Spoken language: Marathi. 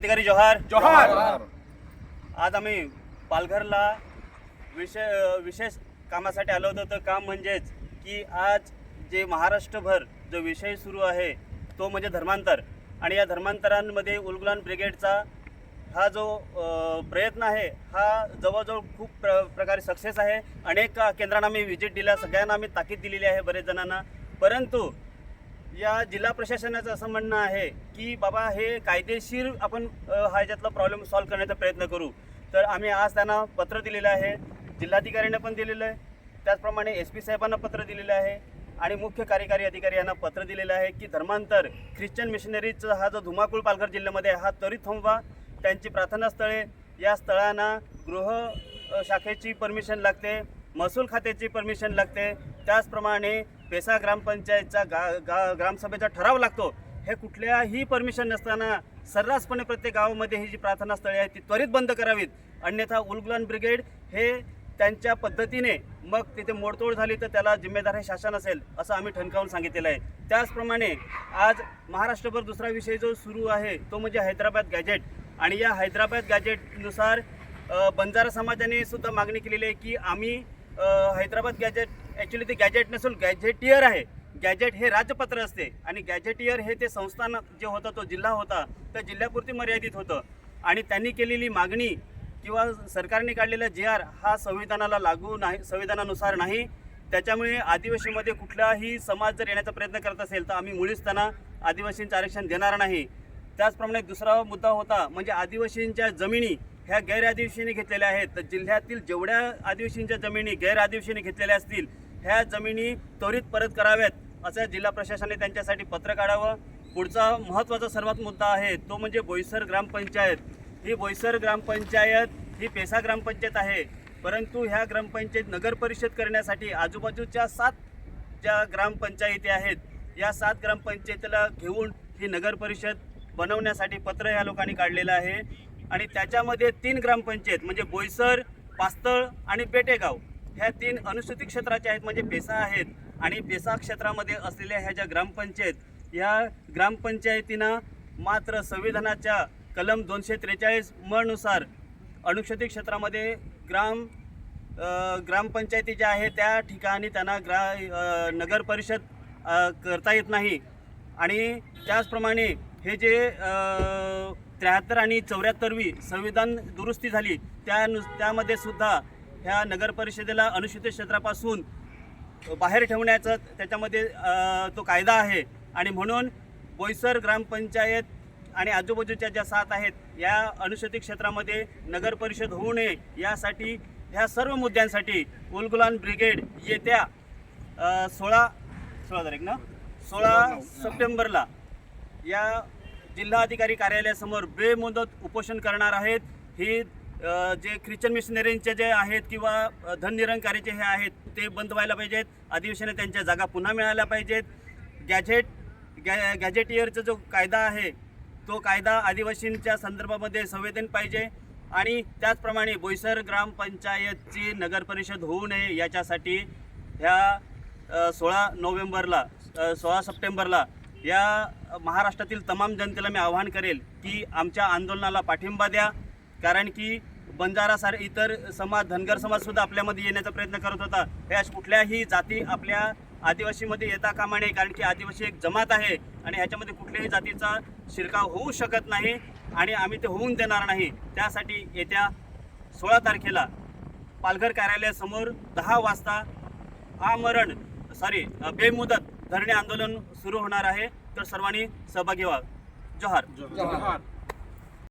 अधिकारी जोहार। जोहार! आज आम्ही पालघरला विशे विशेष कामासाठी आलो होतो. तर काम म्हणजेच की आज जे महाराष्ट्रभर जो विषय सुरू आहे तो म्हणजे धर्मांतर. आणि या धर्मांतरांमध्ये उलगुलान ब्रिगेडचा हा जो प्रयत्न आहे हा जवळजवळ खूप प्र प्रकारे सक्सेस आहे. अनेक केंद्रांना मी व्हिजिट दिल्या सगळ्यांना आम्ही ताकीद दिलेली आहे बरेच जणांना. परंतु या जिल्हा प्रशासनाचं असं म्हणणं आहे की बाबा हे कायदेशीर आपण हा याच्यातला प्रॉब्लेम सॉल्व्ह करण्याचा प्रयत्न करू. तर आम्ही आज त्यांना पत्र दिलेलं आहे जिल्हाधिकाऱ्यांना पण दिलेलं आहे त्याचप्रमाणे एस पी साहेबांना पत्र दिलेलं आहे आणि मुख्य कार्यकारी अधिकारी यांना पत्र दिलेलं आहे की धर्मांतर ख्रिश्चन मिशनरीचा हा जो धुमाकूळ पालघर जिल्ह्यामध्ये हा त्वरित थांबवा. त्यांची प्रार्थना स्थळे या स्थळांना गृह शाखेची परमिशन लागते महसूल खात्याची परमिशन लागते. त्याचप्रमाणे पेसा ग्रामपंचायतचा गा गा ग्रामसभेचा ठराव लागतो हे कुठल्याही परमिशन नसताना सर्रासपणे प्रत्येक गावामध्ये ही जी प्रार्थना स्थळे आहेत ती त्वरित बंद करावीत. अन्यथा उलगुलन ब्रिगेड हे त्यांच्या पद्धतीने मग तिथे मोडतोड झाली तर त्याला जिम्मेदार हे शासन असेल असं आम्ही ठणकावून सांगितलेलं आहे. त्याचप्रमाणे आज महाराष्ट्रभर दुसरा विषय जो सुरू आहे तो म्हणजे हैदराबाद गॅजेट आणि या हैदराबाद गॅजेटनुसार बंजारा समाजाने सुद्धा मागणी केलेली आहे की आम्ही हैदराबाद गॅजेट ॲक्च्युली ते गॅजेट नसून गॅजेटियर आहे. गॅजेट हे राजपत्र असते आणि गॅजेटियर हे ते संस्थान जे होतं तो जिल्हा होता त्या जिल्ह्यापुरती मर्यादित होतं. आणि त्यांनी केलेली मागणी किंवा सरकारने काढलेला जे आर हा संविधानाला लागू नाही संविधानानुसार नाही. त्याच्यामुळे आदिवासीमध्ये कुठलाही समाज जर येण्याचा प्रयत्न करत असेल तर आम्ही मुळीच त्यांना आदिवासींचं आरक्षण देणार नाही. त्याचप्रमाणे दुसरा मुद्दा होता म्हणजे आदिवासींच्या जमिनी ह्या गैर आदिवासींनी घेतलेल्या आहेत. तर जिल्ह्यातील जेवढ्या आदिवासींच्या जमिनी गैर आदिवासींनी घेतलेल्या असतील ह्या जमिनी त्वरित परत कराव्यात असं जिल्हा प्रशासनाने त्यांच्यासाठी पत्र काढावं. पुढचा महत्त्वाचा सर्वात मुद्दा आहे तो म्हणजे बोईसर ग्रामपंचायत. ही बोईसर ग्रामपंचायत ही पेसा ग्रामपंचायत आहे. परंतु ह्या ग्रामपंचायत नगर परिषद करण्यासाठी आजूबाजूच्या सात ज्या ग्रामपंचायती आहेत या सात ग्रामपंचायतीला घेऊन ही नगर परिषद बनवण्यासाठी पत्र ह्या लोकांनी काढलेलं आहे. आणि त्याच्यामध्ये तीन ग्रामपंचायत म्हणजे बोईसर पास्तळ आणि बेटेगाव ह्या तीन अनुसूचित क्षेत्राचे आहेत. म्हणजे पेसा आहेत आणि पेसा क्षेत्रामध्ये असलेल्या ह्या ज्या ग्रामपंचायत ह्या ग्रामपंचायतींना मात्र संविधानाच्या कलम दोनशे त्रेचाळीस मनुसार अनुसूचित क्षेत्रामध्ये ग्राम ग्रामपंचायती ज्या आहेत त्या ठिकाणी त्यांना ग्रा नगर परिषद करता येत नाही. आणि त्याचप्रमाणे हे जे त्र्याहत्तर आणि चौऱ्याहत्तरवी संविधान दुरुस्ती झाली. त्या त्यामध्ये सुद्धा ह्या नगर परिषदेला अनुसूचित क्षेत्रापासून बाहेर ठेवण्याचं त्याच्यामध्ये तो कायदा आहे. आणि म्हणून बोईसर ग्रामपंचायत आणि आजूबाजूच्या ज्या सात आहेत या अनुसूचित क्षेत्रामध्ये नगर परिषद होऊ नये यासाठी ह्या सर्व मुद्द्यांसाठी उलगुलान ब्रिगेड येत्या सोळा सोळा तारीख ना? सोळा सप्टेंबरला या जिल्हाधिकारी कार्यालयासमोर बेमुदत उपोषण करणार आहेत. ही जे ख्रिश्चन मिशनरींचे जे आहेत किंवा धननिरंकारीचे हे आहेत ते बंद व्हायला पाहिजेत. अधिवेशनात त्यांच्या जागा पुन्हा मिळायला पाहिजेत. गॅझेट गॅ गॅझेटियरचा जो कायदा आहे तो कायदा आदिवासींच्या संदर्भामध्ये संवेदन पाहिजे. आणि त्याचप्रमाणे बोईसर ग्रामपंचायतची नगरपरिषद होऊ नये याच्यासाठी ह्या सोळा नोव्हेंबरला सोळा सप्टेंबरला या महाराष्ट्रातील तमाम जनतेला मी आवाहन करेल की आमच्या आंदोलनाला पाठिंबा द्या. कारण की बंजारा सार इतर समाज धनगर समाजसुद्धा आपल्यामध्ये येण्याचा प्रयत्न करत होता. हे अशा कुठल्याही जाती आपल्या आदिवासीमध्ये येता कामा नये कारण की आदिवासी एक जमात आहे आणि ह्याच्यामध्ये कुठल्याही जातीचा शिरकाव होऊ शकत नाही आणि आम्ही ते होऊन देणार नाही. त्यासाठी येत्या सोळा तारखेला पालघर कार्यालयासमोर दहा वाजता आमरण सॉरी बेमुदत धरणे आंदोलन सुरू होणार आहे. तर सर्वांनी सहभागी व्हा. जोहार. जोहार.